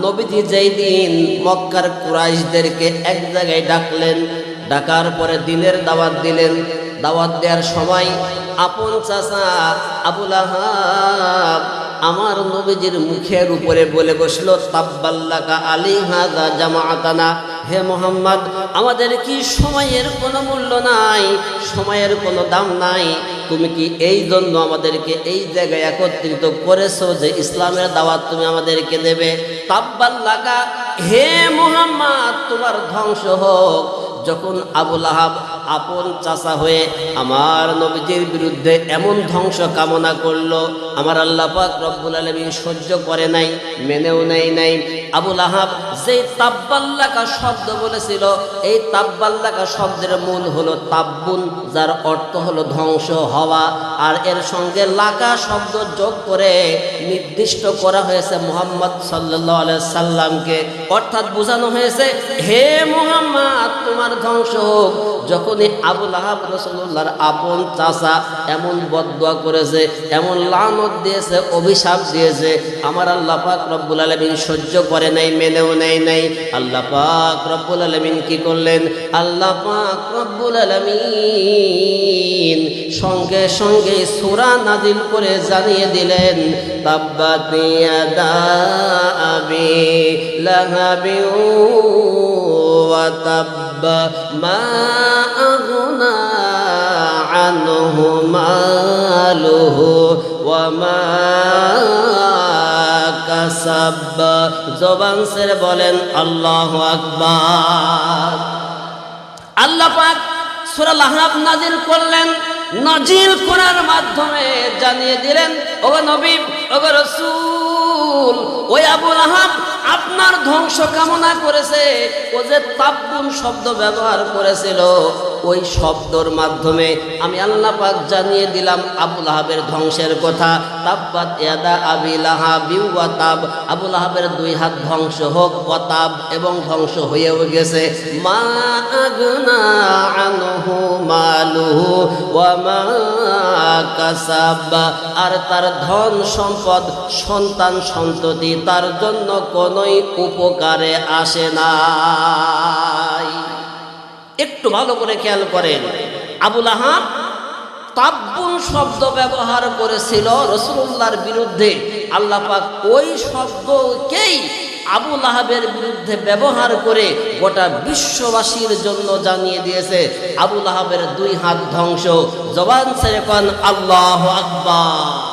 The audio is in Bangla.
নবীজি যেই দিন মক্কার কুরাইশদেরকে এক জায়গায় ডাকলেন, ডাকার পরে দিনের দাওয়াত দিলেন। দাওয়াত দেওয়ার সময় আপন চাচা আবুল আহাব আমার নবীজির মুখের উপরে বলে বসল, তাব্বাল্লাকা আলী হাজা জামাআতানা। হে মোহাম্মদ, আমাদের কি সময়ের কোনো মূল্য নাই, সময়ের কোনো দাম নাই তুমি কি এই জন্য আমাদেরকে এই জায়গায় একত্রিত করেছ যে ইসলামের দাওয়াত তুমি আমাদেরকে দেবে? তাব্বাল্লাকা হে মোহাম্মদ, তোমার ধ্বংস হোক। যখন আবুল আহাব আপন চাচা হয়ে আমার নবীজির বিরুদ্ধে এমন ধ্বংস কামনা করল, আমার আল্লাহ পাক রব্বুল আলমী সহ্য করে নাই, মেনেও নেয় নাই। আবুল আহাব যে তাব্বাল্লাকা শব্দ বলেছিল, এই তাব্বাল্লাকা শব্দের মূল হলো তাব্বুন যার অর্থ হলো ধ্বংস হওয়া। আর এর সঙ্গে লাকা শব্দ যোগ করে নির্দিষ্ট করা হয়েছে মোহাম্মদ সাল্লাহ সাল্লামকে। অর্থাৎ বোঝানো হয়েছে, হে মোহাম্মদ, তোমার ধ্বংস হোক। যখনই আবুল আহাব রসুল্লাহর আপন চাষা এমন বদুয়া করেছে, এমন লানত দিয়েছে, অভিশাপ দিয়েছে, আমার আল্লাহ পাক রব্বুল আলমিন সহ্য করে নাই, মেনেও নেই। নাই। আল্লাহ পাক রব্বুল আলমিন কি করলেন? আল্লাহ পাক রব্বুল আলমিন সঙ্গে সঙ্গে সুরা নাজিল করে জানিয়ে দিলেন আবি লাহাবি তাব্বা মা আগনা আনহু মালুহু ওয়া মা কাসাব জবান সেরে বলেন, আল্লাহ আকবার। আল্লাহ পাক সূরা লাহাব নাজিল করলেন। নাজিল করার মাধ্যমে জানিয়ে দিলেন ও নবী ও রাসূল ওই আবুল আহাব আপনার ধ্বংস কামনা করেছে। ও যে তাব্বুন শব্দ ব্যবহার করেছিল, ওই শব্দর মাধ্যমে আমি আল্লাহ পাক জানিয়ে দিলাম আবুল আহাবের ধ্বংসের কথা। তাব্বাত ইয়াদা আবি লাহাবি ওয়া তাব। আবুল আহাবের দুই হাত ধ্বংস হোক ওয়াতাব এবং ধ্বংস হয়েও গেছে। মা আগনা আনহু মালুহু, ওয়া মা আর তার ধন সম্পদ সন্তান সন্ততি তার জন্য কোনোই উপকারে আসে নাই। একটু ভালো করে খেয়াল করেন। আবুল আহাব তাব্বুন শব্দ ব্যবহার করেছিল রসুল্লাহর বিরুদ্ধে। আল্লাহ পাক ওই শব্দকেই আবুল আহাবের বিরুদ্ধে ব্যবহার করে গোটা বিশ্ববাসীর জন্য জানিয়ে দিয়েছে আবুল আহাবের দুই হাত ধ্বংস। জবান সেরেকন আল্লাহ আকবার।